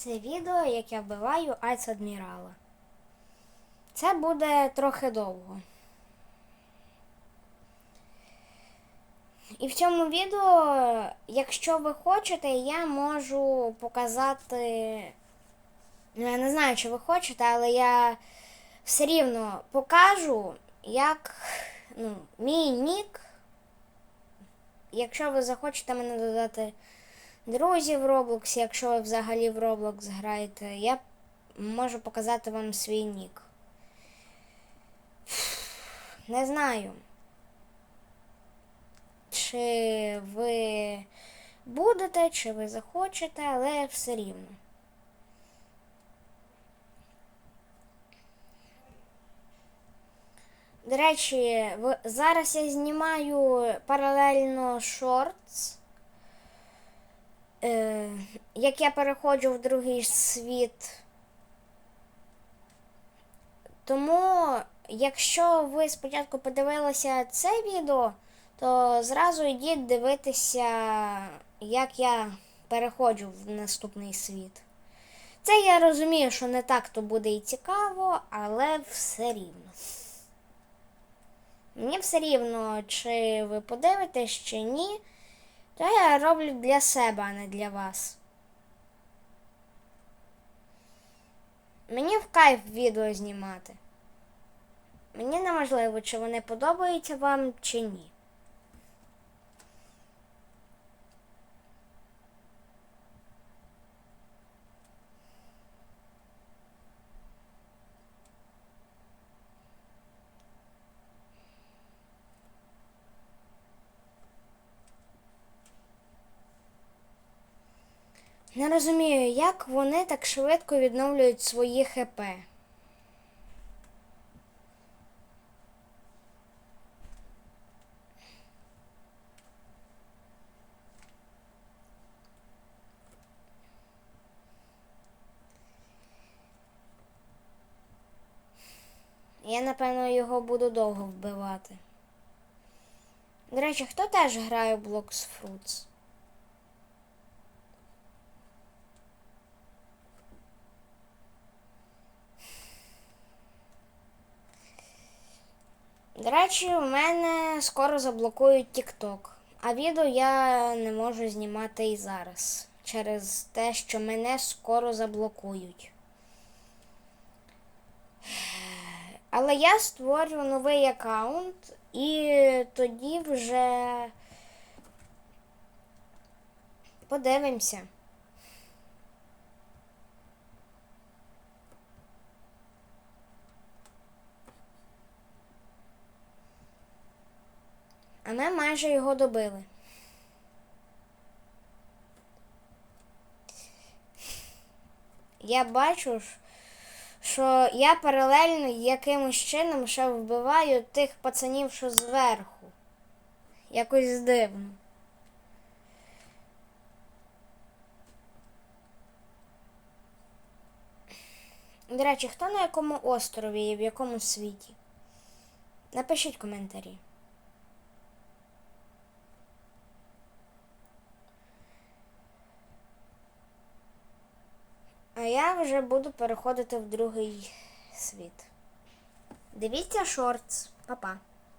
Це відео, як я вбиваю Айц Адмірала. Це буде трохи довго. І в цьому відео, якщо ви хочете, я можу показати. Ну, я не знаю, чи ви хочете, але я все рівно покажу, як ну, мій нік. Якщо ви захочете мене додати друзів в Roblox, якщо ви взагалі в Roblox граєте, я можу показати вам свій нік. Не знаю. Чи ви будете, чи ви захочете, але все рівно. До речі, зараз я знімаю паралельно шортс. Е, як я переходжу в другий світ. Тому, якщо ви спочатку подивилися це відео, то зразу йдіть дивитися, як я переходжу в наступний світ. Це я розумію, що не так то буде і цікаво, але все рівно. Мені все рівно, чи ви подивитесь, чи ні, то я роблю для себе, а не для вас. Мені в кайф відео знімати. Мені неможливо, чи вони подобаються вам, чи ні. Не розумію, як вони так швидко відновлюють свої ХП. Я, напевно, його буду довго вбивати. До речі, хто теж грає в Blocks Fruits? До речі, у мене скоро заблокують TikTok, а відео я не можу знімати і зараз через те, що мене скоро заблокують. Але я створю новий аккаунт і тоді вже подивимося. А ми майже його добили. Я бачу, що я паралельно якимось чином ще вбиваю тих пацанів, що зверху. Якось дивно. До речі, хто на якому острові і в якому світі? Напишіть коментарі. Я вже буду переходити в другий світ. Дивіться шортс. Па-па.